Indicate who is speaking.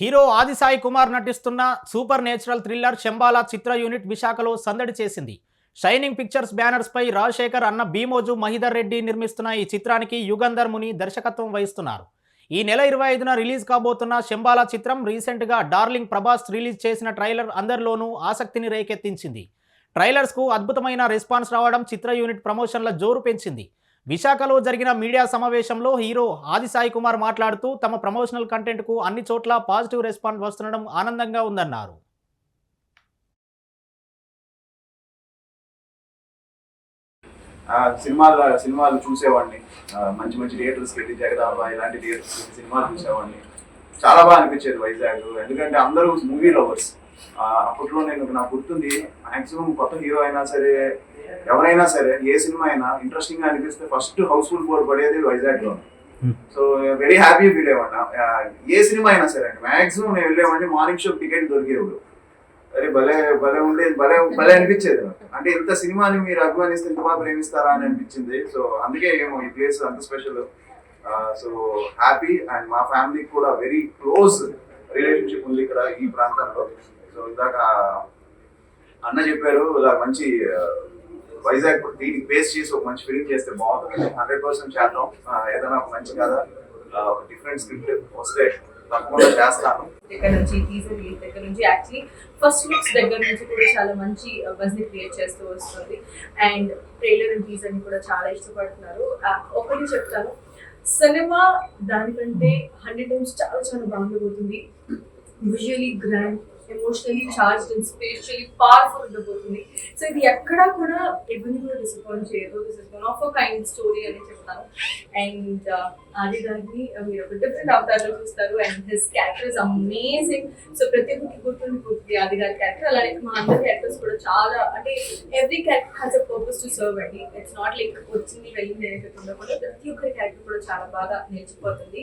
Speaker 1: Hero ఆదిసాయి Kumar నటిస్తున్న supernatural thriller Shambhala చిత్ర unit విశాఖలో సందడి చేసింది. షైనింగ్ పిక్చర్స్ బ్యానర్స్పై రాజశేఖర్ అన్న భీమోజు మహిదర్ రెడ్డి నిర్మిస్తున్న ఈ చిత్రానికి యుగంధర్ ముని దర్శకత్వం వహిస్తున్నారు. ఈ నెల ఇరవై ఐదున రిలీజ్ కాబోతున్న శంబాలా చిత్రం రీసెంట్గా డార్లింగ్ ప్రభాస్ రిలీజ్ చేసిన ట్రైలర్ అందరిలోనూ ఆసక్తిని రేకెత్తించింది. ట్రైలర్స్కు అద్భుతమైన రెస్పాన్స్ రావడం చిత్ర యూనిట్ ప్రమోషన్ల జోరు పెంచింది. విశాఖలో జరిగిన మీడియా సమావేశంలో హీరో ఆది సాయి కుమార్ మాట్లాడుతూ తమ ప్రమోషనల్ కంటెంట్కు అన్ని చోట్ల పాజిటివ్ రెస్పాన్స్ వస్తుండడం ఆనందంగా ఉందన్నారు.
Speaker 2: సినిమాలు సినిమాలు చూసేవాడిని. మంచి మంచి థియేటర్స్కి వెళ్ళి జగదాంబ ఇలాంటి థియేటర్స్ సినిమాలు చూసేవాడిని. చాలా బాగా అనిపించేది వైజాగ్. ఎందుకంటే అందరూ మూవీ లవర్స్ అప్పట్లో నేను నాకు గుర్తుంది మాక్సిమం కొత్త హీరో అయినా సరే ఎవరైనా సరే ఏ సినిమా అయినా ఇంట్రెస్టింగ్గా అనిపిస్తే ఫస్ట్ హౌస్ఫుల్ బోర్డు పడేది వైజాగ్లో. సో వెరీ హ్యాపీ ఫీల్ ఆ, ఏ సినిమా అయినా సరే మాక్సిమం నేను వెళ్ళేవాడిని మార్నింగ్ షో టికెట్ దొరికేవాడు. అరే భలే భలే ఉండేది భలే భలే అనిపించేది. అంటే ఇంత సినిమాని మీరు అభిమానిస్తే ఇంత బాగా ప్రేమిస్తారా అని అనిపించింది. సో అందుకే ఏమో ఈ ప్లేస్ అంత స్పెషల్ సో హ్యాపీ అండ్ మా ఫ్యామిలీకి కూడా వెరీ క్లోజ్ రిలేషన్షిప్ ఉంది ఇక్కడ ఈ ప్రాంతంలో. సో ఇందాక అన్న చెప్పారు ఇలా మంచి వైజాగ్ దీనికి బేస్ చేసి ఒక మంచి ఫిలిం చేస్తే బాగుంటుంది. హండ్రెడ్ పర్సెంట్ చేద్దాం. ఏదైనా ఒక మంచి కథ ఒక డిఫరెంట్ స్క్రిప్ట్ వస్తే తప్పకుండా చేస్తాను.
Speaker 3: దగ్గర నుంచి టీజర్ రిలీజ్ దగ్గర నుంచి యాక్చువల్లీ ఫస్ట్ లుక్స్ దగ్గర నుంచి కూడా చాలా మంచి బజ్ని క్రియేట్ చేస్తూ వస్తుంది. అండ్ ట్రైలర్ అండ్ అని కూడా చాలా ఇష్టపడుతున్నారు. ఒకటి చెప్తాను. సినిమా దానికంటే హండ్రెడ్ టైమ్స్ చాలా చాలా బాగుండబోతుంది visually grand emotionally charge and spiritually powerful ఉండబోతుంది. సో ఇది ఎక్కడా కూడా ఎవరిని కూడా డిసప్పాయింట్ చేయదు. This is one of a kind story అని చెప్తాను. అండ్ అది గారిని మీరు ఒక డిఫరెంట్ అవతారంలో చూస్తారు. And his character is amazing so ప్రతి ఒక్కరికి గుర్తుండిపోతుంది అది గారి క్యారెక్టర్ అలాగే మా అందరి క్యారెక్టర్స్ కూడా చాలా అంటే every character has a purpose to serve అండి ఇట్స్ నాట్ లైక్ వచ్చింది వెళ్ళింది అనేది ఉండకుండా ప్రతి ఒక్కరి క్యారెక్టర్ కూడా చాలా బాగా నేర్చుకోతుంది